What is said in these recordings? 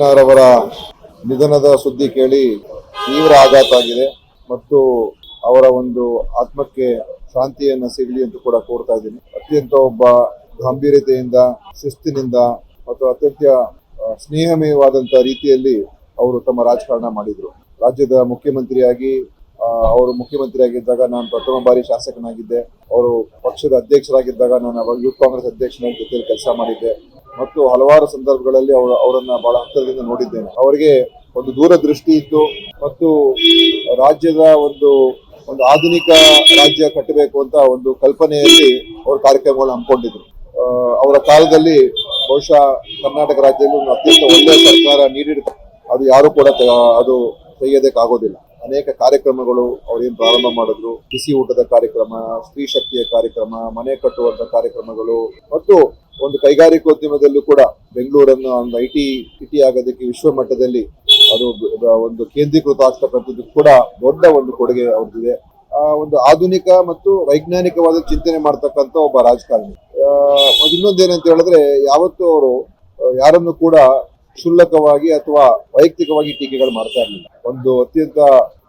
ಅವರ ನಿಧನದ ಸುದ್ದಿ ಕೇಳಿ ತೀವ್ರ ಆಘಾತ ಆಗಿದೆ ಮತ್ತು ಅವರ ಒಂದು ಆತ್ಮಕ್ಕೆ ಶಾಂತಿಯನ್ನು ಸಿಗಲಿ ಅಂತ ಕೂಡ ಕೋರ್ತಾ ಇದ್ದೀನಿ. ಅತ್ಯಂತ ಒಬ್ಬ ಗಾಂಭೀರ್ಯತೆಯಿಂದ, ಶಿಸ್ತಿನಿಂದ ಮತ್ತು ಅತ್ಯಂತ ಸ್ನೇಹಮಯವಾದಂಥ ರೀತಿಯಲ್ಲಿ ಅವರು ತಮ್ಮ ರಾಜಕಾರಣ ಮಾಡಿದ್ರು. ರಾಜ್ಯದ ಮುಖ್ಯಮಂತ್ರಿಯಾಗಿ ಅವರು ಮುಖ್ಯಮಂತ್ರಿಯಾಗಿದ್ದಾಗ ನಾನು ಪ್ರಥಮ ಬಾರಿ ಶಾಸಕನಾಗಿದ್ದೆ. ಅವರು ಪಕ್ಷದ ಅಧ್ಯಕ್ಷರಾಗಿದ್ದಾಗ ನಾನು ಅವಾಗ ಯೂತ್ ಕಾಂಗ್ರೆಸ್ ಅಧ್ಯಕ್ಷನ ಜೊತೆಯಲ್ಲಿ ಕೆಲಸ ಮಾಡಿದ್ದೆ. ಮತ್ತು ಹಲವಾರು ಸಂದರ್ಭಗಳಲ್ಲಿ ಅವರು ಅವರನ್ನ ಬಹಳ ಹತ್ತಿರದಿಂದ ನೋಡಿದ್ದೇನೆ. ಅವರಿಗೆ ಒಂದು ದೂರದೃಷ್ಟಿ ಇತ್ತು ಮತ್ತು ರಾಜ್ಯದ ಒಂದು ಒಂದು ಆಧುನಿಕ ರಾಜ್ಯ ಕಟ್ಟಬೇಕು ಅಂತ ಒಂದು ಕಲ್ಪನೆಯಲ್ಲಿ ಅವರು ಕಾರ್ಯಕ್ರಮಗಳು ಹಮ್ಮಿಕೊಂಡಿದ್ರು. ಅವರ ಕಾಲದಲ್ಲಿ ಬಹುಶಃ ಕರ್ನಾಟಕ ರಾಜ್ಯದಲ್ಲಿ ಒಂದು ಅತ್ಯಂತ ಒಳ್ಳೆಯ ಸರ್ಕಾರ ನೀಡಿದ ಅದು ಯಾರು ಕೂಡ ಅದು ತೆಗೆಯೋದಕ್ಕಾಗೋದಿಲ್ಲ. ಅನೇಕ ಕಾರ್ಯಕ್ರಮಗಳು ಅವ್ರೇನು ಪ್ರಾರಂಭ ಮಾಡಿದ್ರು. ಬಿಸಿ ಊಟದ ಕಾರ್ಯಕ್ರಮ, ಸ್ತ್ರೀ ಶಕ್ತಿಯ ಕಾರ್ಯಕ್ರಮ, ಮನೆ ಕಟ್ಟುವಂತ ಕಾರ್ಯಕ್ರಮಗಳು ಮತ್ತು ಒಂದು ಕೈಗಾರಿಕೋದ್ಯಮದಲ್ಲೂ ಕೂಡ ಬೆಂಗಳೂರನ್ನು ಒಂದು ಐ ಟಿ ಸಿಟಿ ಆಗೋದಕ್ಕೆ ವಿಶ್ವ ಮಟ್ಟದಲ್ಲಿ ಅದು ಒಂದು ಕೇಂದ್ರೀಕೃತ ಆಗ್ತಕ್ಕಂಥದ್ದು ಕೂಡ ದೊಡ್ಡ ಒಂದು ಕೊಡುಗೆ ಅವ್ರದ್ದಿದೆ. ಒಂದು ಆಧುನಿಕ ಮತ್ತು ವೈಜ್ಞಾನಿಕವಾದ ಚಿಂತನೆ ಮಾಡ್ತಕ್ಕಂಥ ಒಬ್ಬ ರಾಜಕಾರಣಿ. ಇನ್ನೊಂದೇನಂತ ಹೇಳಿದ್ರೆ ಯಾವತ್ತೂ ಅವರು ಯಾರನ್ನು ಕೂಡ ಕ್ಷುಲ್ಲಕವಾಗಿ ಅಥವಾ ವೈಯಕ್ತಿಕವಾಗಿ ಟೀಕೆಗಳು ಮಾಡ್ತಾ ಇರಲಿಲ್ಲ. ಒಂದು ಅತ್ಯಂತ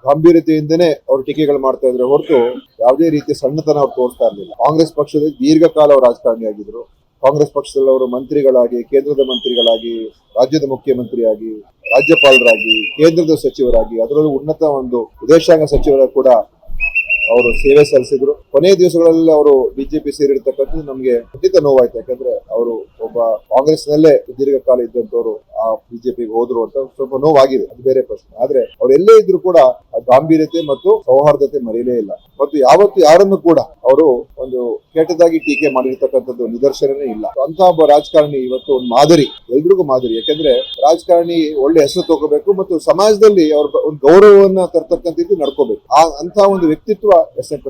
ಗಾಂಭೀರ್ಯತೆಯಿಂದನೇ ಅವರು ಟೀಕೆಗಳು ಮಾಡ್ತಾ ಇದ್ರೆ ಹೊರತು ಯಾವುದೇ ರೀತಿಯ ಸಣ್ಣತನ ಅವ್ರು ತೋರಿಸ್ತಾ ಇರಲಿಲ್ಲ. ಕಾಂಗ್ರೆಸ್ ಪಕ್ಷದಲ್ಲಿ ದೀರ್ಘಕಾಲ ಅವರು ರಾಜಕಾರಣಿಯಾಗಿದ್ರು ಕಾಂಗ್ರೆಸ್ ಪಕ್ಷದಲ್ಲವರು ಮಂತ್ರಿಗಳಾಗಿ, ಕೇಂದ್ರದ ಮಂತ್ರಿಗಳಾಗಿ, ರಾಜ್ಯದ ಮುಖ್ಯಮಂತ್ರಿಯಾಗಿ, ರಾಜ್ಯಪಾಲರಾಗಿ, ಕೇಂದ್ರದ ಸಚಿವರಾಗಿ, ಅದರಲ್ಲೂ ಉನ್ನತ ಒಂದು ವಿದೇಶಾಂಗ ಸಚಿವರ ಕೂಡ ಅವರು ಸೇವೆ ಸಲ್ಲಿಸಿದ್ರು. ಕೊನೆಯ ದಿವಸಗಳಲ್ಲಿ ಅವರು ಬಿಜೆಪಿ ಸೇರಿರ್ತಕ್ಕಂಥದ್ದು ನಮಗೆ ಖಂಡಿತ ನೋವಾಯ್ತು. ಯಾಕಂದ್ರೆ ಅವರು ಒಬ್ಬ ಕಾಂಗ್ರೆಸ್ ನಲ್ಲೇ ದೀರ್ಘಕಾಲ ಇದ್ದಂತವರು ಆ ಬಿಜೆಪಿಗೆ ಹೋದ್ರು ಅಂತ ಸ್ವಲ್ಪ ನೋವಾಗಿದೆ. ಅದು ಬೇರೆ ಪ್ರಶ್ನೆ. ಆದ್ರೆ ಅವ್ರು ಎಲ್ಲೇ ಇದ್ರು ಕೂಡ ಗಾಂಭೀರ್ಯತೆ ಮತ್ತು ಸೌಹಾರ್ದತೆ ಮರೆಯಲೇ ಇಲ್ಲ. ಮತ್ತು ಯಾವತ್ತು ಯಾರನ್ನು ಕೂಡ ಅವರು ಒಂದು ಕೆಟ್ಟದಾಗಿ ಟೀಕೆ ಮಾಡಿರ್ತಕ್ಕಂಥದ್ದು ನಿದರ್ಶನನೇ ಇಲ್ಲ. ಅಂತ ಒಬ್ಬ ರಾಜಕಾರಣಿ ಇವತ್ತು ಒಂದು ಮಾದರಿ, ಎಲ್ರಿಗೂ ಮಾದರಿ. ಯಾಕೆಂದ್ರೆ ರಾಜಕಾರಣಿ ಒಳ್ಳೆ ಹೆಸರು ತಗೋಬೇಕು ಮತ್ತು ಸಮಾಜದಲ್ಲಿ ಅವ್ರ ಒಂದು ಗೌರವವನ್ನ ತರ್ತಕ್ಕಂಥದ್ದು ನಡ್ಕೋಬೇಕು. ಆ ಅಂತ ಒಂದು ವ್ಯಕ್ತಿತ್ವ ಎಸ್ ಎನ್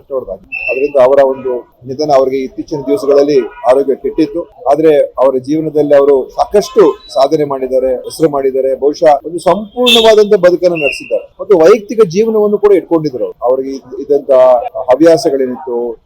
ಅದರಿಂದ ಅವರ ಒಂದು ನಿಧನ ಅವರಿಗೆ ಇತ್ತೀಚಿನ ದಿವಸಗಳಲ್ಲಿ ಆರೋಗ್ಯ ಕೆಟ್ಟಿತ್ತು. ಆದ್ರೆ ಅವರ ಜೀವನದಲ್ಲಿ ಅವರು ಸಾಕಷ್ಟು ಸಾಧನೆ ಮಾಡಿದ್ದಾರೆ, ಹೆಸರು ಮಾಡಿದ್ದಾರೆ. ಬಹುಶಃ ಒಂದು ಸಂಪೂರ್ಣವಾದಂತ ಬದುಕನ್ನು ನಡೆಸಿದ್ದಾರೆ. ಮತ್ತು ವೈಯಕ್ತಿಕ ಜೀವನವನ್ನು ಕೂಡ ಇಟ್ಕೊಂಡಿದ್ರು ಅವರು. ಅವರಿಗೆ ಇದ್ದ- ಇದ್ದಂತ ಹವ್ಯಾಸಗಳೇನಿತ್ತು